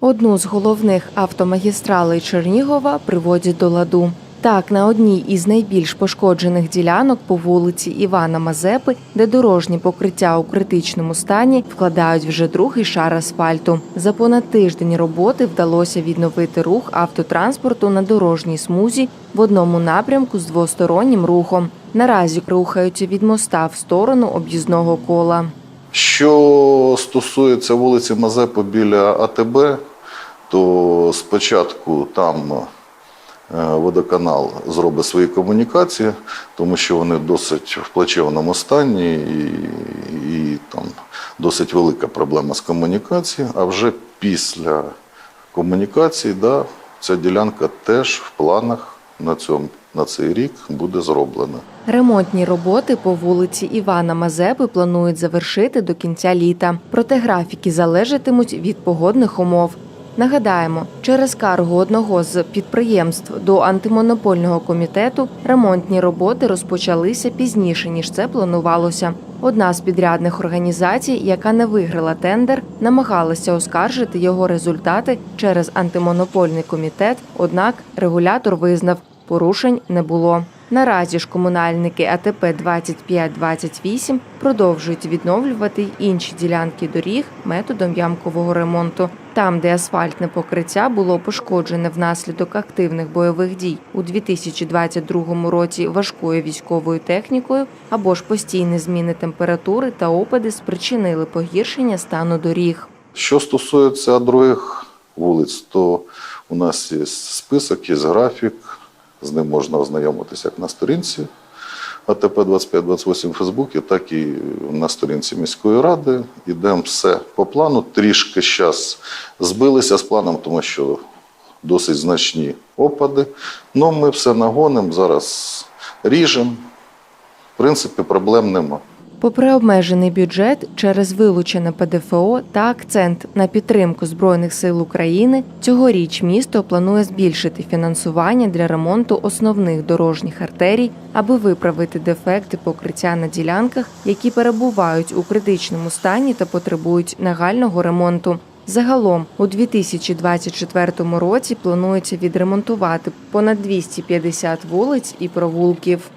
Одну з головних автомагістралей Чернігова приводять до ладу. Так, на одній із найбільш пошкоджених ділянок по вулиці Івана Мазепи, де дорожнє покриття у критичному стані, вкладають вже другий шар асфальту. За понад тиждень роботи вдалося відновити рух автотранспорту на дорожній смузі в одному напрямку з двостороннім рухом. Наразі рухаються від моста в сторону об'їзного кола. Що стосується вулиці Мазепи біля АТБ, то спочатку там е, водоканал зробить свої комунікації, тому що вони досить в плачевному стані і, і там досить велика проблема з комунікацією. А вже після комунікації, да, ця ділянка теж в планах на, цьому, на цей рік буде зроблена. Ремонтні роботи по вулиці Івана Мазепи планують завершити до кінця літа. Проте графіки залежатимуть від погодних умов. Нагадаємо, через скаргу одного з підприємств до антимонопольного комітету ремонтні роботи розпочалися пізніше ніж це планувалося. Одна з підрядних організацій, яка не виграла тендер, намагалася оскаржити його результати через антимонопольний комітет. Однак регулятор визнав, порушень не було. Наразі ж комунальники АТП 2528 продовжують відновлювати й інші ділянки доріг методом ямкового ремонту. Там, де асфальтне покриття було пошкоджене внаслідок активних бойових дій у 2022 році важкою військовою технікою, або ж постійні зміни температури та опади спричинили погіршення стану доріг. Що стосується других вулиць, то у нас є список, є графік, з ним можна ознайомитися як на сторінці АТП 2528 в Фейсбуці, так і на сторінці міської ради. Йдемо все по плану. Трішки зараз збилися з планом, тому що досить значні опади. Ну, ми все нагонимо, зараз ріжемо. В принципі, проблем нема. Попри обмежений бюджет через вилучене ПДФО та акцент на підтримку збройних сил України, цьогоріч місто планує збільшити фінансування для ремонту основних дорожніх артерій, аби виправити дефекти покриття на ділянках, які перебувають у критичному стані та потребують нагального ремонту. Загалом у 2024 році планується відремонтувати понад 250 вулиць і провулків.